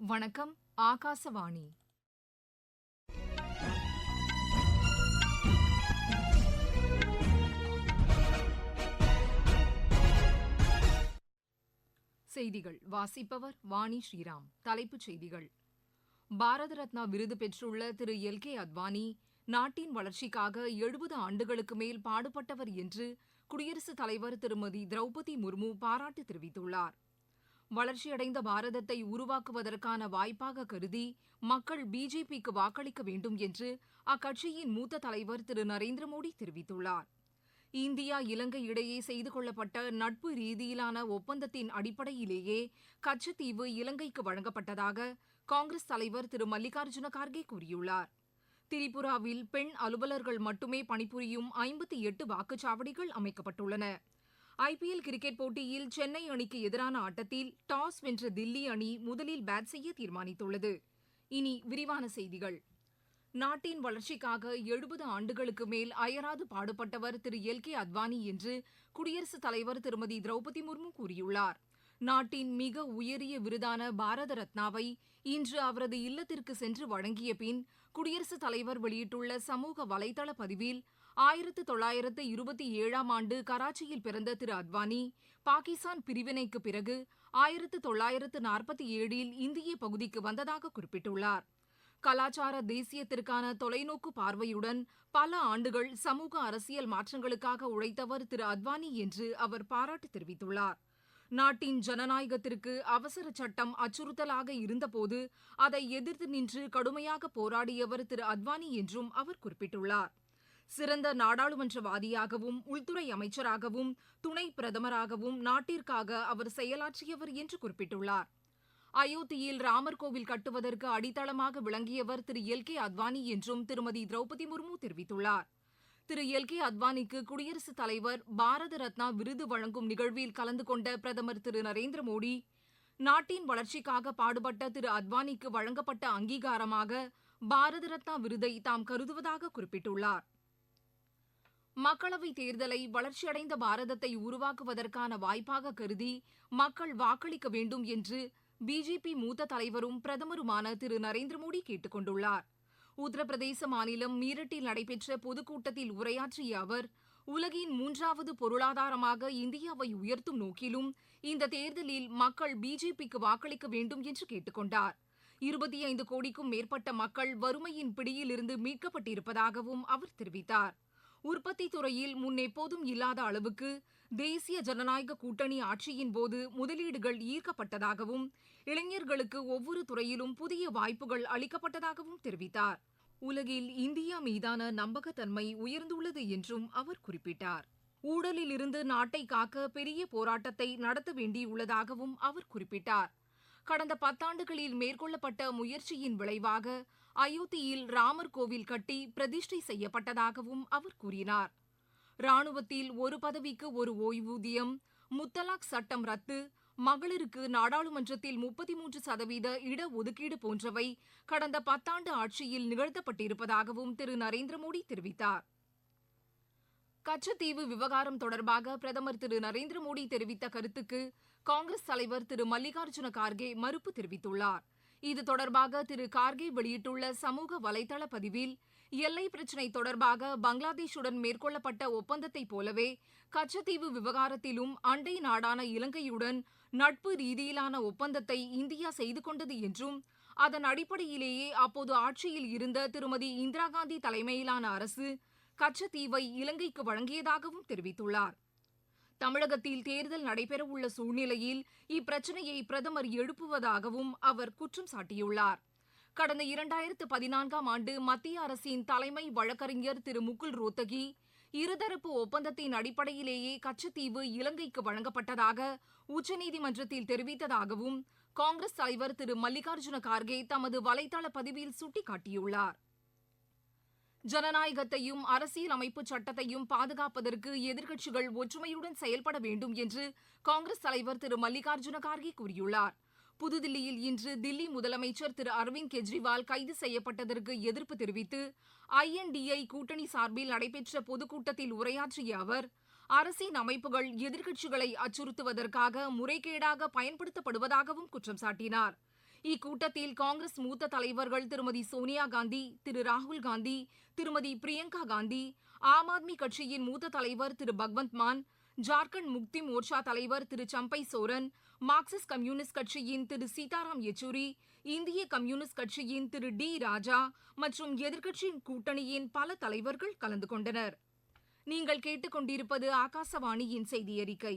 வணக்கம் ஆகாசவாணி. செய்திகள். வாசிப்பவர் வாணி ஸ்ரீராம். தலைப்புச் செய்திகள். பாரத ரத்னா விருது பெற்றுள்ள திரு எல். கே. அத்வானி நாட்டின் வளர்ச்சிக்காக எழுபது ஆண்டுகளுக்கு மேல் பாடுபட்டவர் என்று குடியரசுத் தலைவர் திருமதி திரௌபதி முர்மு பாராட்டு தெரிவித்துள்ளார். வளர்ச்சியடைந்த பாரதத்தை உருவாக்குவதற்கான வாய்ப்பாக கருதி மக்கள் பிஜேபிக்கு வாக்களிக்க வேண்டும் என்று அக்கட்சியின் மூத்த தலைவர் திரு. நரேந்திர மோடி தெரிவித்துள்ளார். இந்தியா இலங்கை இடையே செய்து கொள்ளப்பட்ட நட்பு ரீதியிலான ஒப்பந்தத்தின் அடிப்படையிலேயே கச்சத்தீவு இலங்கைக்கு வழங்கப்பட்டதாக காங்கிரஸ் தலைவர் திரு. மல்லிகார்ஜுன கார்கே கூறியுள்ளார். திரிபுராவில் பெண் அலுவலர்கள் மட்டுமே பணிபுரியும் ஐம்பத்தி எட்டு வாக்குச்சாவடிகள் அமைக்கப்பட்டுள்ளன. ஐபிஎல் கிரிக்கெட் போட்டியில் சென்னை அணிக்கு எதிரான ஆட்டத்தில் டாஸ் வென்ற தில்லி அணி முதலில் பேட் செய்ய தீர்மானித்துள்ளது. இனி விரிவான செய்திகள். நாட்டின் வளர்ச்சிக்காக எழுபது ஆண்டுகளுக்கு மேல் அயராது பாடுபட்டவர் திரு எல் கே அத்வானி என்று குடியரசுத் தலைவர் திருமதி திரௌபதி முர்மு கூறியுள்ளார். நாட்டின் மிக உயரிய விருதான பாரத ரத்னாவை இன்று அவரது இல்லத்திற்கு சென்று வழங்கிய பின் குடியரசுத் தலைவர் வெளியிட்டுள்ள சமூக வலைதள பதிவில் ஆயிரத்து தொள்ளாயிரத்து இருபத்தி ஏழாம் ஆண்டு கராச்சியில் பிறந்த திரு அத்வானி பாகிஸ்தான் பிரிவினைக்கு பிறகு ஆயிரத்து தொள்ளாயிரத்து நாற்பத்தி ஏழில் இந்திய பகுதிக்கு வந்ததாக குறிப்பிட்டுள்ளார். கலாச்சார தேசியத்திற்கான தொலைநோக்கு பார்வையுடன் பல ஆண்டுகள் சமூக அரசியல் மாற்றங்களுக்காக உழைத்தவர் திரு அத்வானி என்று அவர் பாராட்டு தெரிவித்துள்ளார். நாட்டின் ஜனநாயகத்திற்கு அவசர சட்டம் அச்சுறுத்தலாக இருந்தபோது அதை எதிர்த்து நின்று கடுமையாக போராடியவர் திரு அத்வானி என்றும் அவர் குறிப்பிட்டுள்ளார். சிறந்த நாடாளுமன்றவாதியாகவும் உள்துறை அமைச்சராகவும் துணை பிரதமராகவும் நாட்டிற்காக அவர் செயலாற்றியவர் என்று குறிப்பிட்டுள்ளார். அயோத்தியில் ராமர் கோவில் கட்டுவதற்கு அடித்தளமாக விளங்கியவர் திரு. எல். கே. அத்வானி என்றும் திருமதி திரௌபதி முர்மு தெரிவித்துள்ளார். திரு. எல். கே. அத்வானிக்கு குடியரசுத் தலைவர் பாரத ரத்னா விருது வழங்கும் நிகழ்வில் கலந்து கொண்ட பிரதமர் திரு. நரேந்திர மோடி நாட்டின் வளர்ச்சிக்காக பாடுபட்ட திரு. அத்வானிக்கு வழங்கப்பட்ட அங்கீகாரமாக பாரத ரத்னா விருதை தாம் கருதுவதாக குறிப்பிட்டுள்ளார். மக்களவைத் தேர்தலை வளர்ச்சியடைந்த பாரதத்தை உருவாக்குவதற்கான வாய்ப்பாக கருதி மக்கள் வாக்களிக்க வேண்டும் என்று பிஜேபி மூத்த தலைவரும் பிரதமருமான திரு. நரேந்திர மோடி கேட்டுக் கொண்டுள்ளார். உத்தரப்பிரதேச மாநிலம் மீரட்டில் நடைபெற்ற பொதுக்கூட்டத்தில் உரையாற்றிய அவர் உலகின் மூன்றாவது பொருளாதாரமாக இந்தியாவை உயர்த்தும் நோக்கிலும் இந்த தேர்தலில் மக்கள் பிஜேபிக்கு வாக்களிக்க வேண்டும் என்று கேட்டுக்கொண்டார் இருபத்தி ஐந்து கோடிக்கும் மேற்பட்ட மக்கள் வறுமையின் பிடியிலிருந்து மீட்கப்பட்டிருப்பதாகவும் அவர் தெரிவித்தார். உற்பத்தி துறையில் முன்னெப்போதும் இல்லாத அளவுக்கு தேசிய ஜனநாயக கூட்டணி ஆட்சியின்போது முதலீடுகள் ஈர்க்கப்பட்டதாகவும் இளைஞர்களுக்கு ஒவ்வொரு துறையிலும் புதிய வாய்ப்புகள் அளிக்கப்பட்டதாகவும் தெரிவித்தார். உலகில் இந்தியா மீதான நம்பகத்தன்மை உயர்ந்துள்ளது என்றும் அவர் குறிப்பிட்டார். ஊழலில் இருந்து நாட்டை காக்க பெரிய போராட்டத்தை நடத்த வேண்டியுள்ளதாகவும் அவர் குறிப்பிட்டார். கடந்த பத்தாண்டுகளில் மேற்கொள்ளப்பட்ட முயற்சியின் விளைவாக அயோத்தியில் ராமர் கோவில் கட்டி பிரதிஷ்டை செய்யப்பட்டதாகவும் அவர் கூறினார். ராணுவத்தில் ஒரு பதவிக்கு ஒரு ஓய்வூதியம் முத்தலாக் சட்டம் ரத்து மகளிருக்கு நாடாளுமன்றத்தில் முப்பத்தி மூன்று சதவீத இடஒதுக்கீடு போன்றவை கடந்த பத்தாண்டு ஆட்சியில் நிகழ்த்தப்பட்டிருப்பதாகவும் திரு. நரேந்திர மோடி தெரிவித்தார். கச்சத்தீவு விவகாரம் தொடர்பாக பிரதமர் திரு. நரேந்திர மோடி தெரிவித்த கருத்துக்கு காங்கிரஸ் தலைவர் திரு. மல்லிகார்ஜுன கார்கே மறுப்பு தெரிவித்துள்ளார். இது தொடர்பாக திரு கார்கே வெளியிட்டுள்ள சமூக வலைதள பதிவில் எல்லை பிரச்சினை தொடர்பாக பங்களாதேஷுடன் மேற்கொள்ளப்பட்ட ஒப்பந்தத்தைப் போலவே கச்சத்தீவு விவகாரத்திலும் அண்டை நாடான இலங்கையுடன் நட்பு ரீதியிலான ஒப்பந்தத்தை இந்தியா செய்து கொண்டது என்றும் அதன் அடிப்படையிலேயே அப்போது ஆட்சியில் இருந்த திருமதி இந்திரா காந்தி தலைமையிலான அரசு கச்சத்தீவை இலங்கைக்கு வழங்கியதாகவும் தெரிவித்துள்ளார். தமிழகத்தில் தேர்தல் நடைபெறவுள்ள சூழ்நிலையில் இப்பிரச்சினையை பிரதமர் எழுப்புவதாகவும் அவர் குற்றம் சாட்டியுள்ளார். கடந்த இரண்டாயிரத்து பதினான்காம் ஆண்டு மத்திய அரசின் தலைமை வழக்கறிஞர் திரு. முகுல் ரோத்தகி இருதரப்பு ஒப்பந்தத்தின் அடிப்படையிலேயே கச்சத்தீவு இலங்கைக்கு வழங்கப்பட்டதாக உச்சநீதிமன்றத்தில் தெரிவித்ததாகவும் காங்கிரஸ் தலைவர் திரு. மல்லிகார்ஜுன கார்கே தமது வலைதள பதிவில் சுட்டிக்காட்டியுள்ளார். ஜனநாயகத்தையும் அரசியலமைப்பு சட்டத்தையும் பாதுகாப்பதற்கு எதிர்க்கட்சிகள் ஒற்றுமையுடன் செயல்பட வேண்டும் என்று காங்கிரஸ் தலைவர் திரு. மல்லிகார்ஜுன கார்கே கூறியுள்ளார். புதுதில்லியில் இன்று தில்லி முதலமைச்சர் திரு. அரவிந்த் கெஜ்ரிவால் கைது செய்யப்பட்டதற்கு எதிர்ப்பு தெரிவித்து ஐஎன்டிஐ கூட்டணி சார்பில் நடைபெற்ற பொதுக்கூட்டத்தில் உரையாற்றிய அவர் அரசின் அமைப்புகள் எதிர்க்கட்சிகளை அச்சுறுத்துவதற்காக முறைகேடாக பயன்படுத்தப்படுவதாகவும் குற்றம் சாட்டினார். இக்கூட்டத்தில் காங்கிரஸ் மூத்த தலைவர்கள் திருமதி சோனியா காந்தி திரு ராகுல் காந்தி திருமதி பிரியங்கா காந்தி ஆம் ஆத்மி கட்சியின் மூத்த தலைவர் திரு பக்வந்த் மான் ஜார்க்கண்ட் முக்தி மோர்ச்சா தலைவர் திரு சம்பை சோரன் மார்க்சிஸ்ட் கம்யூனிஸ்ட் கட்சியின் திரு சீதாராம் யெச்சூரி இந்திய கம்யூனிஸ்ட் கட்சியின் திரு டி ராஜா மற்றும் எதிர்க்கட்சியின் கூட்டணியின் பல தலைவர்கள் கலந்து கொண்டனர். நீங்கள் கேட்டுக்கொண்டிருப்பது ஆகாசவாணியின் செய்தி அறிக்கை.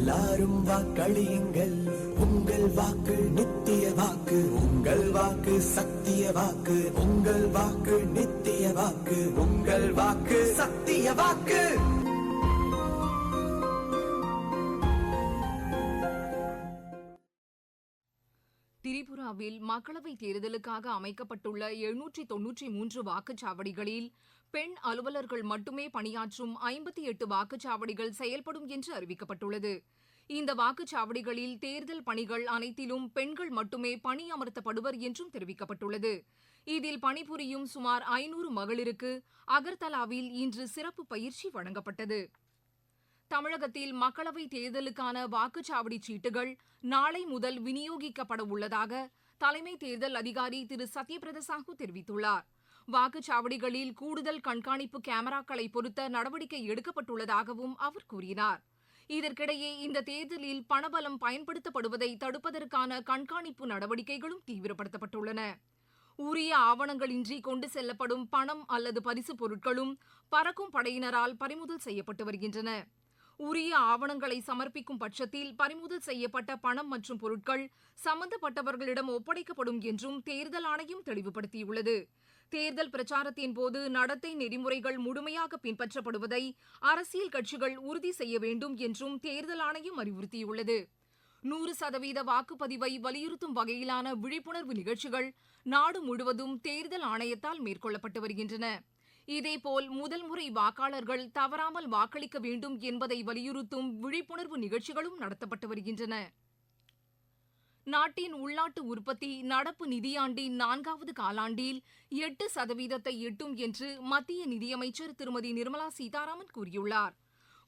எல்லாரும் வாக்களியுங்கள் உங்கள் வாக்கு நித்திய வாக்கு உங்கள் வாக்கு சத்திய வாக்கு உங்கள் வாக்கு நித்திய வாக்கு உங்கள் வாக்கு சத்திய வாக்கு. திரிபுராவில் மக்களவைத் தேர்தலுக்காக அமைக்கப்பட்டுள்ள எழுநூற்றி தொன்னூற்றி மூன்று வாக்குச்சாவடிகளில் பெண் அலுவலர்கள் மட்டுமே பணியாற்றும் ஐம்பத்தி எட்டு வாக்குச்சாவடிகள் செயல்படும் என்று அறிவிக்கப்பட்டுள்ளது. இந்த வாக்குச்சாவடிகளில் தேர்தல் பணிகள் அனைத்திலும் பெண்கள் மட்டுமே பணியமர்த்தப்படுவர் என்றும் தெரிவிக்கப்பட்டுள்ளது. இதில் பணிபுரியும் சுமார் ஐநூறு மகளிருக்கு அகர்தலாவில் இன்று சிறப்பு பயிற்சி வழங்கப்பட்டது. தமிழகத்தில் மக்களவைத் தேர்தலுக்கான வாக்குச்சாவடி சீட்டுகள் நாளை முதல் விநியோகிக்கப்பட உள்ளதாக தலைமை தேர்தல் அதிகாரி திரு. சத்யபிரத சாஹூ தெரிவித்துள்ளார். வாக்குச்சாவடிகளில் கூடுதல் கண்காணிப்பு கேமராக்களை பொருத்த நடவடிக்கை எடுக்கப்பட்டுள்ளதாகவும் அவர் கூறினார். இதற்கிடையே இந்த தேர்தலில் பணபலம் பயன்படுத்தப்படுவதை தடுப்பதற்கான கண்காணிப்பு நடவடிக்கைகளும் தீவிரப்படுத்தப்பட்டுள்ளன. உரிய ஆவணங்களின்றி கொண்டு செல்லப்படும் பணம் அல்லது பரிசுப் பொருட்களும் பறக்கும் படையினரால் பறிமுதல் செய்யப்பட்டு வருகின்றன. உரிய ஆவணங்களை சமர்ப்பிக்கும் பட்சத்தில் பறிமுதல் செய்யப்பட்ட பணம் மற்றும் பொருட்கள் சம்பந்தப்பட்டவர்களிடம் ஒப்படைக்கப்படும் என்றும் தேர்தல் ஆணையம் தெளிவுபடுத்தியுள்ளது. தேர்தல் பிரச்சாரத்தின் போது நடத்தை நெறிமுறைகள் முழுமையாக பின்பற்றப்படுவதை அரசியல் கட்சிகள் உறுதி செய்ய வேண்டும் என்றும் தேர்தல் ஆணையம் அறிவுறுத்தியுள்ளது. நூறு சதவீத வாக்குப்பதிவை வலியுறுத்தும் வகையிலான விழிப்புணர்வு நிகழ்ச்சிகள் நாடு முழுவதும் தேர்தல் ஆணையத்தால் மேற்கொள்ளப்பட்டு வருகின்றன. இதேபோல் முதல் முறை வாக்காளர்கள் தவறாமல் வாக்களிக்க வேண்டும் என்பதை வலியுறுத்தும் விழிப்புணர்வு நிகழ்ச்சிகளும் நடத்தப்பட்டு வருகின்றன. நாட்டின் உள்நாட்டு உற்பத்தி நடப்பு நிதியாண்டின் நான்காவது காலாண்டில் எட்டு சதவீதத்தை எட்டும் என்று மத்திய நிதியமைச்சர் திருமதி நிர்மலா சீதாராமன் கூறியுள்ளார்.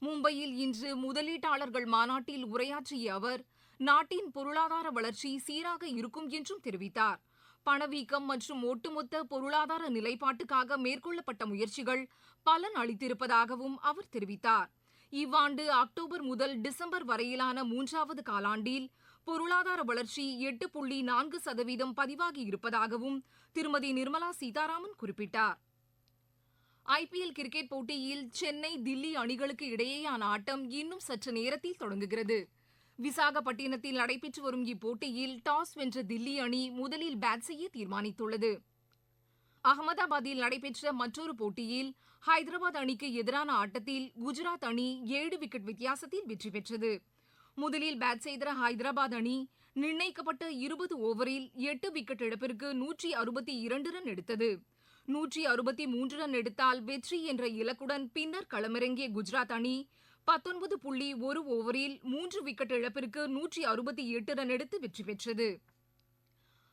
மும்பையில் இன்று முதலீட்டாளர்கள் மாநாட்டில் உரையாற்றிய அவர் நாட்டின் பொருளாதார வளர்ச்சி சீராக இருக்கும் என்றும் தெரிவித்தார். பணவீக்கம் மற்றும் ஒட்டுமொத்த பொருளாதார நிலைப்பாட்டுக்காக மேற்கொள்ளப்பட்ட முயற்சிகள் பலன் அளித்திருப்பதாகவும் அவர் தெரிவித்தார். இவ்வாண்டு அக்டோபர் முதல் டிசம்பர் வரையிலான மூன்றாவது காலாண்டில் பொருளாதார வளர்ச்சி எட்டு புள்ளி நான்கு சதவீதம் பதிவாகி இருப்பதாகவும் திருமதி நிர்மலா சீதாராமன் குறிப்பிட்டார். ஐபிஎல் கிரிக்கெட் போட்டியில் சென்னை தில்லி அணிகளுக்கு இடையேயான ஆட்டம் இன்னும் சற்று நேரத்தில் தொடங்குகிறது. விசாகப்பட்டினத்தில் நடைபெற்று வரும் இப்போட்டியில் டாஸ் வென்ற தில்லி அணி முதலில் பேட் செய்ய தீர்மானித்துள்ளது. அகமதாபாத்தில் நடைபெற்ற மற்றொரு போட்டியில் ஹைதராபாத் அணிக்கு எதிரான ஆட்டத்தில் குஜராத் அணி ஏழு விக்கெட் வித்தியாசத்தில் வெற்றி பெற்றது. முதலில் பேட் செய்த ஹைதராபாத் அணி நிர்ணயிக்கப்பட்ட இருபது ஓவரில் எட்டு விக்கெட் இழப்பிற்கு நூற்றி அறுபத்தி இரண்டு ரன் எடுத்தது. நூற்றி அறுபத்தி மூன்று ரன் எடுத்தால் வெற்றி என்ற இலக்குடன் பின்னர் களமிறங்கிய குஜராத் அணி பத்தொன்பது புள்ளி ஒரு ஓவரில் மூன்று விக்கெட் இழப்பிற்கு நூற்றி அறுபத்தி எட்டு ரன் எடுத்து வெற்றி பெற்றது.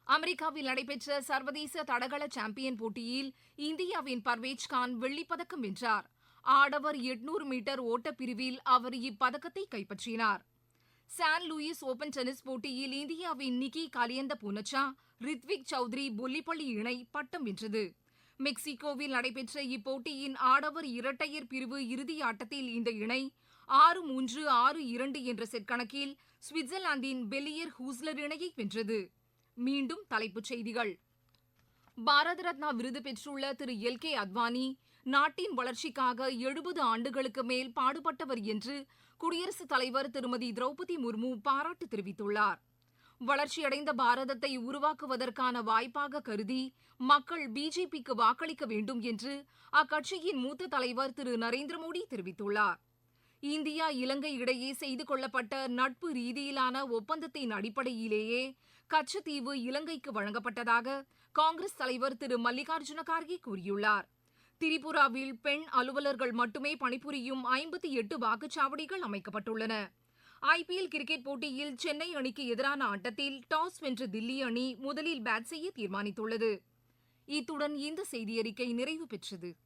அமெரிக்காவில் நடைபெற்ற சர்வதேச தடகள சாம்பியன் போட்டியில் இந்தியாவின் பர்வேஜ் கான் வெள்ளிப்பதக்கம் வென்றார். ஆடவர் எட்நூறு மீட்டர் ஓட்டப்பிரிவில் அவர் இப்பதக்கத்தை கைப்பற்றினார். சான் லூயிஸ் ஓபன் டென்னிஸ் போட்டியில் இந்தியாவின் நிக்கி கலியந்த பூனச்சா ரித்விக் சௌத்ரி பொல்லிப்பள்ளி இணை பட்டம் வென்றது. மெக்சிகோவில் நடைபெற்ற இப்போட்டியின் ஆடவர் இரட்டையர் பிரிவு இறுதி ஆட்டத்தில் இந்த இணை ஆறு மூன்று ஆறு இரண்டு என்ற செட் கணக்கில் சுவிட்சர்லாந்தின் பெலியர் ஹூஸ்லர் இணையை வென்றது. மீண்டும் தலைப்புச் செய்திகள். பாரத ரத்னா விருது பெற்றுள்ள திரு எல் கே அத்வானி நாட்டின் வளர்ச்சிக்காக எழுபது ஆண்டுகளுக்கு மேல் பாடுபட்டவர் என்று குடியரசுத் தலைவர் திருமதி திரௌபதி முர்மு பாராட்டு தெரிவித்துள்ளார். வளர்ச்சியடைந்த பாரதத்தை உருவாக்குவதற்கான வாய்ப்பாக கருதி மக்கள் பிஜேபிக்கு வாக்களிக்க வேண்டும் என்று அக்கட்சியின் மூத்த தலைவர் திரு. நரேந்திர மோடி தெரிவித்துள்ளார். இந்தியா இலங்கை இடையே செய்து கொள்ளப்பட்ட நட்பு ரீதியிலான ஒப்பந்தத்தின் அடிப்படையிலேயே கச்சத்தீவு இலங்கைக்கு வழங்கப்பட்டதாக காங்கிரஸ் தலைவர் திரு. மல்லிகார்ஜுன கார்கே கூறியுள்ளார். திரிபுராவில் பெண் அலுவலர்கள் மட்டுமே பணிபுரியும் ஐம்பத்தி எட்டு வாக்குச்சாவடிகள் அமைக்கப்பட்டுள்ளன. ஐபிஎல் கிரிக்கெட் போட்டியில் சென்னை அணிக்கு எதிரான ஆட்டத்தில் டாஸ் வென்ற தில்லி அணி முதலில் பேட் செய்ய தீர்மானித்துள்ளது. இத்துடன் இந்த செய்தியறிக்கை நிறைவு பெற்றது.